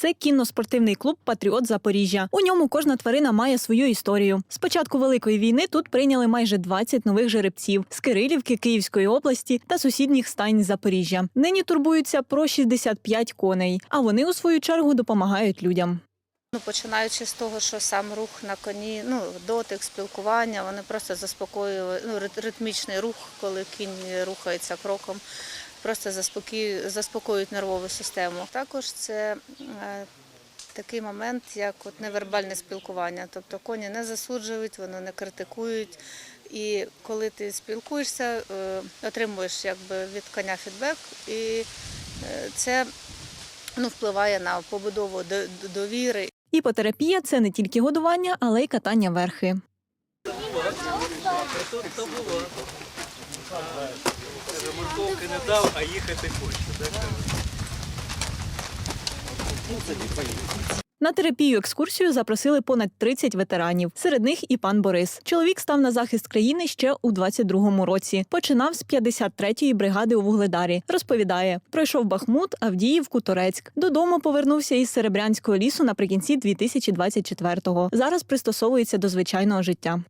Це кінно-спортивний клуб Патріот Запоріжжя. У ньому кожна тварина має свою історію. З початку великої війни тут прийняли майже 20 нових жеребців з Кирилівки, Київської області та сусідніх стань Запоріжжя. Нині турбуються про 65 коней, а вони у свою чергу допомагають людям. Ну, починаючи з того, що сам рух на коні, ну, дотик, спілкування, вони просто заспокоюють, ну, ритмічний рух, коли кінь рухається кроком, просто заспокоюють, нервову систему. Також це е, такий момент, як от невербальне спілкування. Тобто коні не засуджують, вони не критикують. І коли ти спілкуєшся, е, отримуєш якби, від коня фідбек, і е, це ну, впливає на побудову довіри Іпотерапія це не тільки годування, але й катання верхи. Морковки не дав, а їхати хоче. На терапію екскурсію запросили понад 30 ветеранів. Серед них і пан Борис. Чоловік став на захист країни ще у 22-му році. Починав з 53-ї бригади у Вугледарі. Розповідає, пройшов Бахмут, Авдіївку, Торецьк. Додому повернувся із Серебрянського лісу наприкінці 2024-го. Зараз пристосовується до звичайного життя.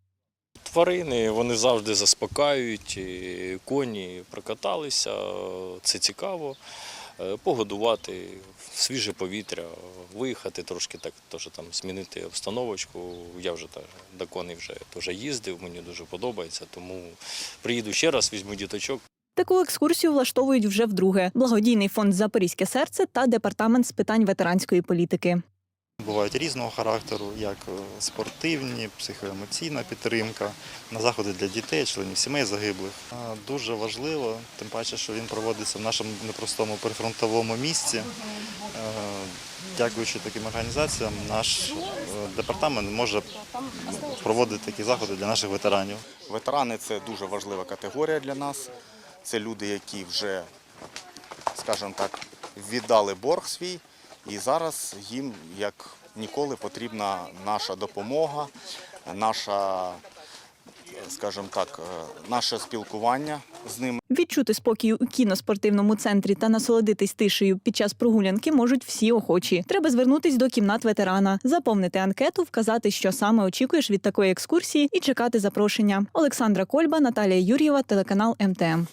Тварини вони завжди заспокаюють, коні прокаталися, це цікаво. Е, Погодувати свіже повітря, виїхати трошки так, теж там змінити обстановочку. Я вже так до коней вже теж їздив, мені дуже подобається, тому приїду ще раз, візьму діточок. Таку екскурсію влаштовують вже вдруге. Благодійний фонд Запорізьке серце та департамент з питань ветеранської політики. Бувають різного характеру, як е, спортивні, психоемоційна підтримка, на заходи для дітей, членів сімей загиблих. Дуже важливо, тим паче, що він проводиться в нашому непростому прифронтовому місці. Е, Дякуючи таким організаціям, наш е, департамент може проводити такі заходи для наших ветеранів. Ветерани це дуже важлива категорія для нас. Це люди, які вже, скажімо так, віддали борг свій, і зараз їм як ніколи потрібна наша допомога, наша, скажімо так, е, наше спілкування з ними. Відчути спокій у кіноспортивному центрі та насолодитись тишею під час прогулянки можуть всі охочі. Треба звернутись до кімнат ветерана, заповнити анкету, вказати, що саме очікуєш від такої екскурсії, і чекати запрошення. Олександра Кольба, Наталія Юр'єва, телеканал МТМ.